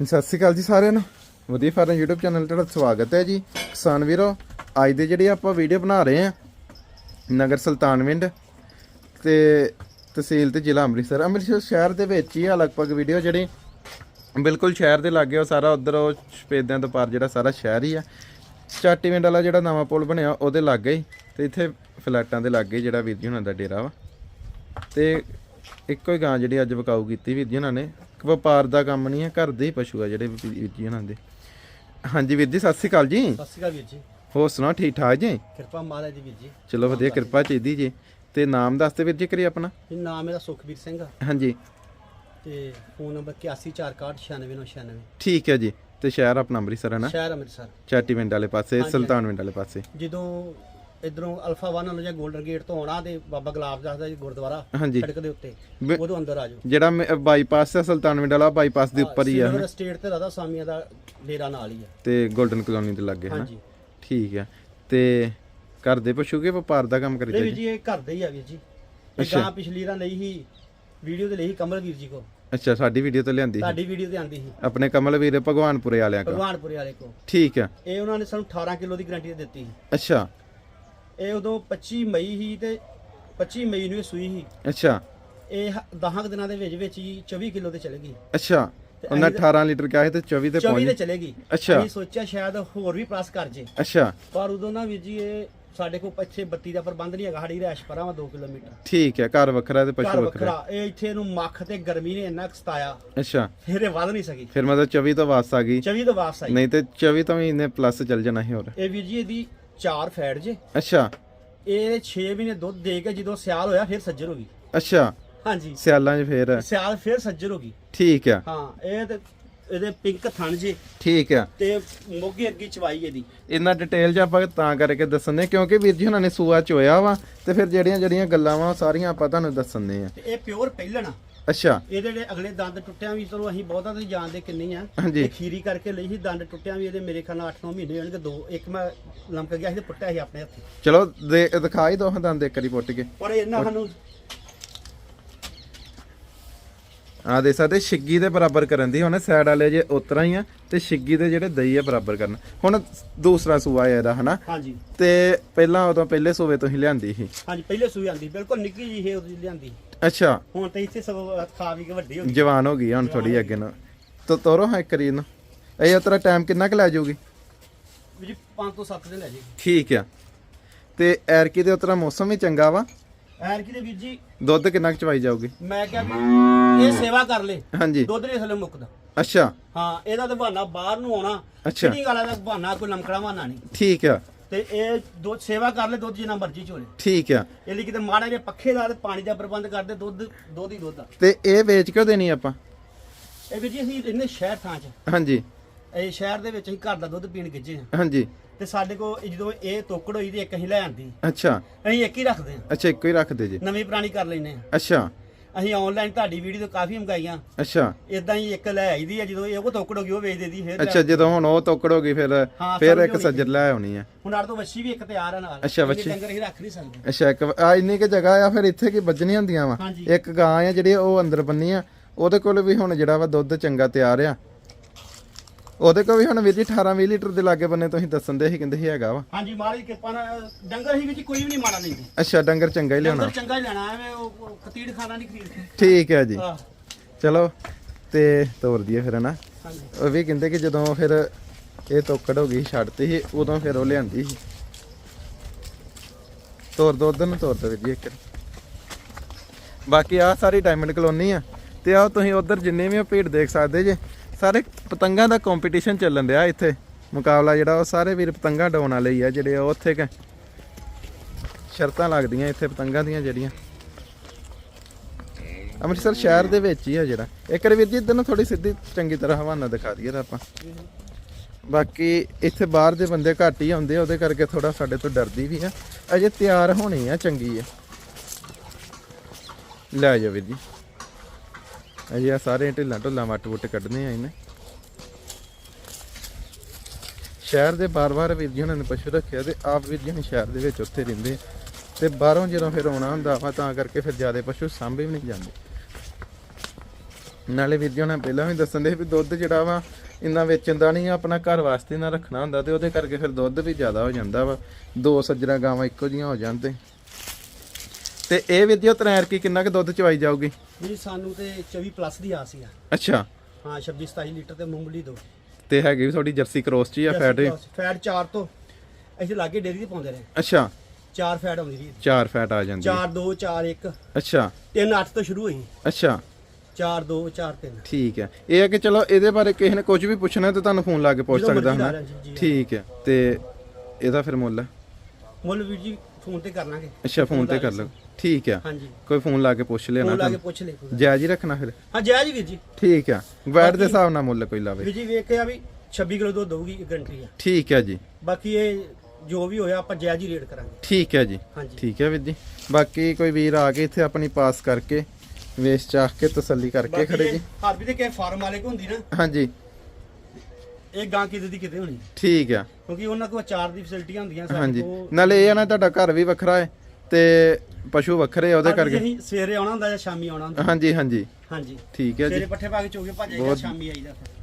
ਸਤਿ ਸ਼੍ਰੀ ਅਕਾਲ ਜੀ ਸਾਰਿਆਂ ਨੂੰ। ਵਧੀਆ ਫਾਰਮ YouTube ਚੈਨਲ ਤੇ ਤੁਹਾਡਾ ਸਵਾਗਤ ਹੈ ਜੀ। ਕਿਸਾਨ ਵੀਰੋ, ਅੱਜ ਦੇ ਜਿਹੜੇ ਆਪਾਂ ਵੀਡੀਓ ਬਣਾ ਰਹੇ ਆ ਨਗਰ ਸੁਲਤਾਨਵਿੰਡ ਤੇ ਤਹਿਸੀਲ ਤੇ ਜ਼ਿਲ੍ਹਾ ਅੰਮ੍ਰਿਤਸਰ। ਅੰਮ੍ਰਿਤਸਰ ਸ਼ਹਿਰ ਦੇ ਵਿੱਚ ਹੀ ਆ ਲਗਭਗ ਵੀਡੀਓ ਜਿਹੜੀ, ਬਿਲਕੁਲ ਸ਼ਹਿਰ ਦੇ ਲਾਗੇ ਉਹ ਸਾਰਾ ਉਧਰ ਉਹ ਸਪੇਦਿਆਂ ਤੋਂ ਪਾਰ ਜਿਹੜਾ ਸਾਰਾ ਸ਼ਹਿਰ ਹੀ ਆ। ਚਾਟੀਵਿੰਡ ਵਾਲਾ ਜਿਹੜਾ ਨਵਾਂ ਪੁਲ ਬਣਿਆ, ਉਹਦੇ ਲਾਗੇ ਹੀ, ਤੇ ਇੱਥੇ ਫਲੈਟਾਂ ਦੇ ਲਾਗੇ ਹੀ ਜਿਹੜਾ ਵੀਰ ਜੀ ਹੁਣਾਂ ਦਾ ਡੇਰਾ ਵਾ। ਤੇ ਇੱਕੋ ਹੀ ਗਾਂ ਜਿਹੜੀ ਅੱਜ ਵਿਕਾਊ ਕੀਤੀ ਵੀਰ ਜੀ ਉਹਨਾਂ ਨੇ। ਵਪਾਰ ਦਾ ਕੰਮ ਨਹੀਂ ਹੈ ਘਰ ਦੇ ਹੀ ਪਸ਼ੂ ਆ ਜਿਹੜੇ ਵੀਰ ਜੀ ਉਹਨਾਂ ਦੇ। ਹਾਂਜੀ ਵੀਰ ਜੀ ਸਤਿ ਸ਼੍ਰੀ ਅਕਾਲ ਜੀ। ਸਤਿ ਸ਼੍ਰੀ ਅਕਾਲ ਵੀਰ ਜੀ। ਹੋਰ ਸੁਣਾਓ ਠੀਕ ਠਾਕ ਜੀ? ਕਿਰਪਾ ਮਹਾਰਾਜ ਦੀ ਵੀਰ ਜੀ। ਚਲੋ ਵਧੀਆ ਕਿਰਪਾ ਚਾਹੀਦੀ ਜੀ। ਤੇ ਨਾਮ ਦੱਸਦੇ ਵੀਰ ਜੀ ਕਰੀ ਆਪਣਾ। ਇਹ ਨਾਮ ਮੇਰਾ ਸੁਖਬੀਰ ਸਿੰਘ ਆ। ਹਾਂਜੀ। ਤੇ ਫੋਨ ਨੰਬਰ 8164969996 ਠੀਕ ਹੈ ਜੀ। ਤੇ ਸ਼ਹਿਰ ਆਪਣਾ ਅੰਮ੍ਰਿਤਸਰ ਹੈ ਨਾ? ਸ਼ਹਿਰ ਅੰਮ੍ਰਿਤਸਰ। ਚਾਟੀਵਿੰਡ ਵਾਲੇ ਪਾਸੇ ਹਾਂਜੀ, ਸੁਲਤਾਨਵਿੰਡ ਵਾਲੇ ਪਾਸੇ। ਜਦੋਂ ਇਧਰੋਂ ਅਲਫਾ 1 ਵੱਲੋਂ ਜਾਂ 골ਡਨ ਗੇਟ ਤੋਂ ਆਉਣਾ ਤੇ ਬਾਬਾ ਗੁਲਾਬ ਦਾਸ ਦਾ ਜੀ ਗੁਰਦੁਆਰਾ ਹਾਂਜੀ। ਸੜਕ ਦੇ ਉੱਤੇ ਬ- ਉਦੋਂ ਅੰਦਰ ਆ ਜਾਓ। ਜਿਹੜਾ ਬਾਈਪਾਸ ਹੈ ਸੁਲਤਾਨਵਿੰਡ ਵਾਲਾ ਬਾਈਪਾਸ ਦੇ ਉੱਪਰ ਹੀ ਆ ਸਿਲਵਰ ਸਟੇਟ ਤੇ ਰਾਧਾ ਸਾਮੀਆਂ ਦਾ ਡੇਰਾ ਨਾਲ ਹੀ ਆ। ਤੇ 골ਡਨ ਕਲੋਨੀ ਦੇ ਲਾਗੇ ਹੈ ਨਾ ਹਾਂਜੀ। ਠੀਕ ਹੈ ਤੇ ਘਰ ਦੇ ਪਸ਼ੂ ਕੇ ਵਪਾਰ ਦਾ ਕੰਮ ਇਹ ਕਰੀਦਾ ਜੀ ਜੀ ਇਹ ਘਰ ਦੇ ਹੀ ਆ ਵੀਰ ਜੀ। ਇਹ ਅੱਛਾ। ਗਾਂ ਪਿਛਲੀ ਰਾਂ ਲਈ ਹੀ ਵੀਡੀਓ ਤੇ ਲਈ ਸੀ ਕਮਲ ਵੀਰ ਜੀ ਕੋ ਅੱਛਾ ਸਾਡੀ ਵੀਡੀਓ ਤੋਂ ਲਿਆਂਦੀ ਸੀ। ਤੁਹਾਡੀ ਵੀਡੀਓ ਤੇ ਆਂਦੀ ਸੀ। ਆਪਣੇ ਕਮਲ ਵੀਰ ਭਗਵਾਨਪੁਰੇ ਵਾਲਿਆਂ ਕੋਲ? ਭਗਵਾਨਪੁਰੇ ਵਾਲੇ ਕੋ ਠੀਕ ਹੈ ਇਹ ਉਹਨਾਂ ਨੇ ਸਾਨੂੰ 18 ਕਿਲੋ ਦੀ ਗਾਰੰਟੀ ਦਿੱਤੀ ਸੀ। ਅੱਛਾ। ਇਹ ਉਦੋਂ 25 ਮਈ ਹੀ ਤੇ 25 ਮਈ ਨੂੰ ਇਹ ਸੂਈ ਸੀ। ਅੱਛਾ। ਇਹ 10 ਦਿਨਾਂ ਦੇ ਵਿੱਚ ਵਿੱਚ ਹੀ 24 ਕਿਲੋ ਤੇ ਚਲੇਗੀ ਅੱਛਾ। ਉਹਨਾਂ 18 ਲੀਟਰ ਕਿਹਾ ਸੀ ਤੇ 24 ਤੇ 24 ਤੇ ਅੱਛਾ। ਅਸੀਂ ਸੋਚਿਆ ਸ਼ਾਇਦ ਹੋਰ ਵੀ ਪਲੱਸ ਕਰ ਜੇ। ਅੱਛਾ। ਪਰ ਉਦੋਂ ਨਾ ਵੀਰ ਜੀ ਇਹ ਸਾਡੇ ਕੋਲ ਇੱਥੇ ਬੱਤੀ ਦਾ ਪ੍ਰਬੰਧ ਨਹੀਂ ਹੈਗਾ ਸਾਡੀ ਰੈਸ਼ ਪਰਾਂ ਵਾ 2 ਕਿਲੋਮੀਟਰ। ਠੀਕ ਹੈ ਘਰ ਵੱਖਰਾ ਤੇ ਪਸ਼ੂ ਵੱਖਰਾ। ਵੱਖਰਾ। ਇਹ ਇੱਥੇ ਇਹਨੂੰ ਮੱਖ ਤੇ ਗਰਮੀ ਨੇ ਇੰਨਾ ਸਤਾਇਆ। ਅੱਛਾ। ਫਿਰ ਇਹ ਵੱਧ ਨਹੀਂ ਸਕੀ। ਫਿਰ ਮਤਲਬ 24 ਤੋਂ ਵਾਪਸ ਆ ਗਈ। 24 ਤੋਂ ਵਾਪਸ ਆਈ। ਨਹੀਂ ਤੇ 24 ਤੋਂ ਵੀ ਇਹਨੇ ਪਲੱਸ ਚੱਲ ਜਾਣਾ ਸੀ ਹੋਰ। ਇਹ ਵੀਰ ਜੀ ਇਹਦੀ 4 ਫੈਟ ਜੇ। ਅੱਛਾ। ਇਹ 6 ਮਹੀਨੇ ਦੁੱਧ ਦੇ ਕੇ ਜਦੋਂ ਸਿਆਲ ਹੋਇਆ ਫਿਰ ਸੱਜਰ ਹੋ ਗਈ। ਅੱਛਾ। ਹਾਂਜੀ। ਸਿਆਲਾਂ 'ਚ ਫੇਰ। ਸਿਆਲ ਫਿਰ ਸੱਜਰ ਹੋ ਗਈ। ਠੀਕ ਆ। ਹਾਂ ਇਹ ਤੇ ਇਹਦੇ ਪਿੰਕ ਥਣ ਜੇ। ਠੀਕ ਆ। ਤੇ ਮੋਗੇ ਅੱਗੀ ਚਵਾਈ ਇਹਦੀ। ਇੰਨਾ ਡਿਟੇਲ 'ਚ ਆਪਾਂ ਤਾਂ ਕਰਕੇ ਦੱਸਣੇ ਕਿਉਂਕਿ ਵੀਰ ਜੀ ਉਹਨਾਂ ਨੇ ਸੂਆ ਚੋਇਆ ਵਾ ਤੇ ਫਿਰ ਜਿਹੜੀਆਂ ਜਿਹੜੀਆਂ ਗੱਲਾਂ ਵਾ ਉਹ ਸਾਰੀਆਂ ਆਪਾਂ ਤੁਹਾਨੂੰ ਦੱਸਣੇ ਆ ਤੇ ਇਹ ਪਿਓਰ ਪਹਿਲਣ ਅੱਛਾ। ਇਹਦੇ ਜਿਹੜੇ ਅਗਲੇ ਦੰਦ ਟੁੱਟਿਆਂ ਵੀ ਚਲੋ ਅਸੀਂ ਬਹੁਤਾਂ ਤੇ ਜਾਣਦੇ ਕਿੰਨੀ ਆ। ਹਾਂਜੀ। ਖੀਰੀ ਕਰਕੇ ਲਈ ਸੀ ਦੰਦ ਟੁੱਟਿਆਂ ਵੀ ਇਹਦੇ ਮੇਰੇ ਖਿਆਲ ਨਾਲ 8-9 ਮਹੀਨੇ ਹੋਣਗੇ ਦੋ। ਇੱਕ ਮੈਂ ਲੰਮਕ ਗਿਆ ਸੀ ਤੇ ਪੁੱਟਿਆ ਸੀ ਆਪਣੇ ਹੱਥੀ। ਚਲੋ ਦੇ ਦਿਖਾਈ ਦੋ ਹਾਂ ਦੰਦ ਇੱਕ ਵਾਰੀ ਪੁੱਟ ਕੇ। ਪਰ ਇਹਨਾਂ ਸਾਨੂੰ ਆ ਦੇ ਸਕਦੇ ਛਿੱਗੀ ਦੇ ਬਰਾਬਰ ਕਰਨ ਦੀ ਹੁਣ ਸਾਈਡ ਵਾਲੇ ਜੇ ਉਤਰਾ ਹੀ ਆ ਤੇ ਛਿੱਗੀ ਦੇ ਜਿਹੜੇ ਦਈ ਆ ਬਰਾਬਰ ਕਰਨ। ਹੁਣ ਦੂਸਰਾ ਸੂਆ ਹੈ ਇਹਦਾ ਹਨਾ? ਹਾਂਜੀ। ਤੇ ਪਹਿਲਾਂ ਉਦੋਂ ਪਹਿਲੇ ਸੂਵੇ ਤੋਂ ਹੀ ਲਿਆਂਦੀ ਸੀ। ਹਾਂਜੀ ਪਹਿਲੇ ਸੂਈ ਆਂਦੀ ਬਿਲਕੁਲ ਨਿੱਕੀ ਜੀ ਇਹ ਉਹਦੀ ਲਿਆਂਦੀ ਅੱਛਾ। ਹੁਣ ਤੇ ਇੱਥੇ ਸਭ ਖਾ ਵੀ ਕੇ ਵੱਡੀ ਹੋ ਗਈ। ਜਵਾਨ ਹੋ ਗਈ ਆ ਹੁਣ ਥੋੜੀ ਅੱਗੇ ਨੂੰ ਤੋ ਤੋਰੋ ਹਾਂ ਇੱਕ ਰੀ ਨੂੰ ਇਹ ਉਤਰਾ ਟਾਈਮ ਕਿੰਨਾ ਕੁ ਲੈ ਜਾਊਗੀ? ਜੀ 5 ਤੋਂ 7 ਦਿਨ ਲੈ ਜੀ। ਠੀਕ ਆ। ਤੇ ਐਰਕੀ ਦੇ ਉਤਰਾ ਮੌਸਮ ਵੀ ਚੰਗਾ ਵਾ? ਐਰ ਕੀ ਦੇ ਵੀਰ ਜੀ ਦੁੱਧ ਕਿੰਨਾ ਕੁ ਚਵਾਈ ਜਾਊਗੀ? ਮੈਂ ਕਿਹਾ ਵੀ ਇਹ ਸੇਵਾ ਕਰ ਲੇ। ਹਾਂਜੀ। ਦੁੱਧ ਨਹੀਂ ਥੱਲੇ ਮੁੱਕਦਾ। ਅੱਛਾ। ਹਾਂ ਇਹਦਾ ਤਾਂ ਬਹਾਨਾ ਬਾਹਰ ਨੂੰ ਆਉਣਾ। ਅੱਛਾ। ਕਿਹੜੀ ਗੱਲ ਦਾ ਬਹਾਨਾ ਕੋਈ ਲਮਕੜਾ ਬਹਾਨਾ ਨਹੀਂ। ਠੀਕ ਆ। ਤੇ ਇਹ ਦੁੱਧ ਸੇਵਾ ਕਰ ਲੈ ਦੁੱਧ ਜਿੰਨਾ ਮਰਜ਼ੀ ਚੋਲੇ ਠੀਕ ਆ। ਇਹ ਲਈ ਕਿਤੇ ਮਾੜਾ ਜਿਹਾ ਪੱਖੇ ਦਾ ਤੇ ਪਾਣੀ ਦਾ ਪ੍ਰਬੰਧ ਕਰਦੇ ਦੁੱਧ ਦੁੱਧ ਹੀ ਦੁੱਧ ਆ। ਤੇ ਇਹ ਵੇਚ ਕਿਉਂ ਦੇਣੀ ਆਪਾਂ? ਇਹ ਵੀ ਜੀ ਅਸੀਂ ਇਹਨੇ ਸ਼ਹਿਰ ਥਾਂ 'ਚ। ਹਾਂਜੀ। ਇਹ ਸ਼ਹਿਰ ਦੇ ਵਿੱਚ ਅਸੀਂ ਘਰ ਦਾ ਦੁੱਧ ਪੀਣ ਗਿੱਜੇ ਆ। ਹਾਂਜੀ। ਤੇ ਸਾਡੇ ਕੋਲ ਇਹ ਜਦੋਂ ਇਹ ਤੋਕੜ ਹੋਈ ਤੇ ਇੱਕ ਅਸੀਂ ਲੈ ਆਂਦੀ। ਅੱਛਾ। ਅਸੀਂ ਇੱਕ ਹੀ ਰੱਖਦੇ ਆ। ਅੱਛਾ ਇੱਕੋ ਹੀ ਰੱਖ ਦੇ ਜੀ। ਨਵੀਂ ਪੁਰਾਣੀ ਕਰ ਲੈਨੇ ਆ। ਅੱਛਾ। ਅਸੀਂ ਆਨਲਾਈਨ ਤੁਹਾਡੀ ਵੀਡੀਓ ਤੋਂ ਕਾਫੀ ਮੰਗਾਈਆਂ। ਅੱਛਾ। ਇਦਾਂ ਹੀ ਇੱਕ ਲੈ ਆਈਦੀ ਆ ਜਦੋਂ ਇਹ ਉਹ ਤੋਕੜ ਹੋ ਗਈ ਉਹ ਵੇਚ ਦੇਦੀ ਫਿਰ ਅੱਛਾ ਜਦੋਂ ਹੁਣ ਉਹ ਤੋਕੜ ਹੋ ਗਈ ਫਿਰ ਹਾਂ, ਫਿਰ ਸਮਝ ਇੱਕ ਹੋ ਗਈ। ਸੱਜਰ ਲੈ ਆਉਣੀ ਆ। ਹੁਣ ਆੜ ਤੋਂ ਵੱਛੀ ਵੀ ਇੱਕ ਤਿਆਰ ਆ ਨਾਲ। ਅੱਛਾ, ਵੱਛੀ। ਡੰਗਰ ਅਸੀਂ ਰੱਖ ਨਹੀਂ ਸਕਦੇ। ਅੱਛਾ ਇੱਕ ਆ ਇੰਨੀ ਕਿ ਜਗ੍ਹਾ ਆ ਫਿਰ ਇੱਥੇ ਕੀ ਵੱਜਣੀਆਂ ਹੁੰਦੀਆਂ ਵਾ? ਹਾਂਜੀ। ਇੱਕ ਗਾਂ ਆ ਜਿਹੜੀ ਉਹ ਅੰਦਰ ਬੰਨੀ ਆ ਉਹਦੇ ਕੋਲ ਵੀ ਹੁਣ ਜਿਹੜਾ ਵਾ ਦੁੱਧ ਚੰਗਾ ਤਿਆਰ ਆ। ਉਹਦੇ ਕੋਲ ਵੀ ਹੁਣ ਵੀਰ ਜੀ 18 20 ਲੀਟਰ ਦੇ ਲਾਗੇ ਬੰਨੇ ਤੁਸੀਂ ਦੱਸਣ ਦੇ ਸੀ ਕਹਿੰਦੇ ਸੀ ਹੈਗਾ ਵਾ। ਹਾਂਜੀ ਮਹਾਰਾਜ ਕਿਰਪਾ ਨਾਲ ਡੰਗਰ ਹੀ ਵਿੱਚ ਕੋਈ ਵੀ ਨਹੀਂ ਮਾੜਾ ਲੈਂਦੇ ਅੱਛਾ ਡੰਗਰ ਚੰਗਾ ਹੀ ਲਿਆਉਣਾ। ਡੰਗਰ ਚੰਗਾ ਹੀ ਲੈਣਾ ਐਵੇਂ ਉਹ ਉਹ ਕਤੀੜ ਖਾਣਾ ਨਹੀਂ ਖਰੀਦ ਕੇ। ਠੀਕ ਹੈ ਜੀ। ਆਹ, ਚਲੋ ਤੇ ਤੋਰ ਦਈਏ ਫਿਰ ਹਨਾ? ਹਾਂਜੀ। ਉਹ ਵੀ ਕਹਿੰਦੇ ਕਿ ਜਦੋਂ ਫਿਰ ਇਹ ਤੋਕੜ ਹੋ ਗਈ ਛੱਡਤੀ ਸੀ ਉਦੋਂ ਫਿਰ ਉਹ ਲਿਆਂਦੀ ਸੀ। ਤੋਰ ਦੋ ਉਧਰ ਨੂੰ ਤੋਰ ਦੋ ਵੀਰ ਜੀ ਇੱਕ। ਬਾਕੀ ਆ ਸਾਰੀ ਡਾਇਮੰਡ ਕਲੋਨੀ ਆ ਤੇ ਆ ਤੁਸੀਂ ਉਧਰ ਜਿੰਨੇ ਵੀ ਭੀੜ ਦੇਖ ਸਕਦੇ ਜੇ। ਸਾਰੇ ਪਤੰਗਾਂ ਦਾ ਕੰਪੀਟੀਸ਼ਨ ਚੱਲਣ ਡਿਆ ਇੱਥੇ। ਮੁਕਾਬਲਾ ਜਿਹੜਾ ਉਹ ਸਾਰੇ ਵੀਰ ਪਤੰਗਾਂ ਡਾਉਣ ਵਾਲੇ ਹੀ ਆ, ਜਿਹੜੇ ਉਹ ਉੱਥੇ ਕ ਸ਼ਰਤਾਂ ਲੱਗਦੀਆਂ ਇੱਥੇ ਪਤੰਗਾਂ ਦੀਆਂ ਜਿਹੜੀਆਂ। ਅੰਮ੍ਰਿਤਸਰ ਸ਼ਹਿਰ ਦੇ ਵਿੱਚ ਹੀ ਆ ਜਿਹੜਾ। ਇੱਕ ਵਾਰੀ ਵੀਰ ਜੀ, ਇੱਧਰ ਨੂੰ ਥੋੜੀ ਸਿੱਧੀ ਚੰਗੀ ਤਰ੍ਹਾਂ ਹਵਾਨਾ ਦਿਖਾ ਦਈਏ ਤਾਂ ਆਪਾਂ। ਬਾਕੀ ਇੱਥੇ ਬਾਹਰ ਦੇ ਬੰਦੇ ਘੱਟ ਹੀ ਆਉਂਦੇ ਆ ਉਹਦੇ ਕਰਕੇ ਥੋੜਾ ਸਾਡੇ ਤੋਂ ਡਰਦੀ ਵੀ ਆ। ਅਜੇ ਤਿਆਰ ਹੋਣੀ ਆ, ਚੰਗੀ ਆ। ਲੈ ਜਾ ਵੀਰ ਜੀ। ਅਜੇ ਆ ਸਾਰੇ ਢਿੱਲਾਂ ਢੁੱਲਾਂ ਵੱਟ ਵੁੱਟ ਕੱਢਨੇ ਆ ਇਹਨੇ। ਸ਼ਹਿਰ ਦੇ ਬਾਰ-ਬਾਰ ਵੀਰ ਜੀ ਉਹਨਾਂ ਨੇ ਪਸ਼ੂ ਰੱਖਿਆ ਤੇ ਆਪ ਵੀਰ ਜੀ ਸ਼ਹਿਰ ਦੇ ਵਿੱਚ ਉੱਥੇ ਰਹਿੰਦੇ ਆ। ਤੇ ਬਾਹਰੋਂ ਜਦੋਂ ਫਿਰ ਆਉਣਾ ਹੁੰਦਾ ਵਾ ਤਾਂ ਕਰਕੇ ਫਿਰ ਜ਼ਿਆਦਾ ਪਸ਼ੂ ਸਾਂਭੇ ਵੀ ਨਹੀਂ ਜਾਂਦੇ। ਨਾਲੇ ਵੀਰ ਜੀ ਉਹਨਾਂ ਪਹਿਲਾਂ ਵੀ ਦੱਸਣ ਦੇ ਵੀ ਦੁੱਧ ਜਿਹੜਾ ਵਾ ਇੰਨਾ ਵੇਚਣ ਦਾ ਨਹੀਂ, ਆਪਣਾ ਘਰ ਵਾਸਤੇ ਨਾ ਰੱਖਣਾ ਹੁੰਦਾ ਤੇ ਉਹਦੇ ਕਰਕੇ ਫਿਰ ਦੁੱਧ ਵੀ ਜ਼ਿਆਦਾ ਹੋ ਜਾਂਦਾ ਵਾ। ਦੋ ਸੱਜਰਾ ਗਾਵਾਂ ਇੱਕੋ ਜੀਆਂ ਹੋ ਜਾਂਦੇ ਤੇ ਇਹ ਵੀਰ ਜੀ ਉਹ ਤਰੈਰ ਕੀ ਕਿੰਨਾ ਕੁ ਦੁੱਧ ਚਵਾਈ ਜਾਊਗੀ? ਜੀ ਸਾਨੂੰ ਤੇ 24 ਪਲੱਸ ਦੀ ਆਸ ਆ। ਅੱਛਾ। ਹਾਂ 26 27 ਲੀਟਰ ਤੇ ਮੂੰਗਫਲੀ ਦੋ। ਤੇ ਹੈਗੀ ਵੀ ਥੋੜੀ ਜਰਸੀ ਕ੍ਰੋਸ ਚ ਹੀ ਆ ਫੈਟ ਫੈਟ 4 ਤੋਂ ਅਸੀਂ ਲਾਗੇ ਡੇਰੀ ਤੇ ਪਾਉਂਦੇ ਰਹੇ। ਅੱਛਾ। 4 ਫੈਟ ਆਉਂਦੀ ਸੀ। ਚਾਰ ਫੈਟ ਆ ਜਾਂਦੀ। 4 2 4 1 ਅੱਛਾ। 3 8 ਤੋਂ ਸ਼ੁਰੂ ਹੋਈ। ਅੱਛਾ। 4 2 4 3 ਠੀਕ ਹੈ। ਇਹ ਹੈ ਕਿ ਚਲੋ ਇਹਦੇ ਬਾਰੇ ਕਿਸੇ ਨੇ ਕੁਝ ਵੀ ਪੁੱਛਣਾ ਤੇ ਤੁਹਾਨੂੰ ਫੋਨ ਲਾ ਕੇ ਪੁੱਛ ਜਦੋਂ ਸਕਦਾ ਮਰਜ਼ੀ ਲਾ ਹਾਂ ਲੈਣ ਜੀ, ਜੀ। ਠੀਕ ਹੈ। ਤੇ ਇਹਦਾ ਫਿਰ ਮੁੱਲ? ਮੁੱਲ ਵੀਰ ਜੀ ਫੋਨ ਤੇ ਕਰ ਲਾਂਗੇ। ਅੱਛਾ ਫੋਨ ਤੇ ਕਰ ਲਓ। ਠੀਕ ਹੈ ਹਾਂਜੀ। ਕੋਈ ਫੋਨ ਲਾ ਕੇ ਪੁੱਛ ਲੈਣਾ ਫੋਨ ਲਾ ਕੇ ਪੁੱਛ ਲੈ ਕੋਈ। ਜਾਇਜ਼ ਹੀ ਰੱਖਣਾ ਫਿਰ? ਹਾਂ ਜੈ ਜੀ ਵੀਰ ਜੀ। ਠੀਕ ਹੈ ਵੈਟ ਦੇ ਹਿਸਾਬ ਨਾਲ ਮੁੱਲ ਕੋਈ ਲਾਵੇ। ਵੀਰ ਜੀ ਵੇਖਿਆ ਵੀ 26 ਕਿਲੋ ਦੁੱਧ ਦਊਗੀ ਗਰੰਟੀ ਆ। ਠੀਕ ਹੈ ਜੀ। ਬਾਕੀ ਇਹ ਜੋ ਵੀ ਹੋਇਆ ਆਪਾਂ ਜਾਇਜ਼ ਹੀ ਰੇਟ ਕਰਾਂਗੇ। ਠੀਕ ਹੈ ਜੀ। ਹਾਂਜੀ। ਠੀਕ ਹੈ ਵੀਰ ਜੀ। ਬਾਕੀ ਕੋਈ ਵੀਰ ਆ ਕੇ ਇੱਥੇ ਆਪਣੀ ਪਾਸ ਕਰਕੇ ਵੇਚ ਚਾਹ ਕੇ ਤਸੱਲੀ ਕਰਕੇ ਖੜੇ ਜੀ। ਹਰ ਵੀ ਤੇ ਕਿਸੇ ਫਾਰਮ ਵਾਲੇ ਕੋ ਹੁੰਦੀ ਨਾ ਹਾਂਜੀ। ਇਹ ਗਾਂ ਕਿਤੇ ਦੀ ਕਿਤੇ ਹੋਣੀ। ਠੀਕ ਹੈ ਕਿਉਂਕਿ ਉਹਨਾਂ ਕੋਲ ਚਾਰ ਦੀ ਫੈਸਿਲਿਟੀਆਂ ਹੁੰਦੀਆਂ ਸਾਡੇ ਕੋਲ। ਨਾਲੇ ਇਹ ਆ ਨਾ ਤੁਹਾਡਾ ਘਰ ਵੀ ਵੱਖਰਾ ਹੈ। ਤੇ ਪਸ਼ੂ ਵੱਖਰੇ ਆ ਉਹਦੇ ਕਰਕੇ? ਅਸੀਂ ਸਵੇਰੇ ਆਉਣਾ ਹੁੰਦਾ ਜਾਂ ਸ਼ਾਮੀ ਆਉਣਾ ਹੁੰਦਾ? ਹਾਂਜੀ ਹਾਂਜੀ। ਹਾਂਜੀ। ਠੀਕ ਹੈ ਜੀ। ਸਵੇਰੇ ਪੱਠੇ ਪਾ ਕੇ ਚੋਗੇ ਭੱਜ ਜਾਈਦਾ ਬਹੁਤ- ਸ਼ਾਮੀ ਆਈਦਾ ਫਿਰ।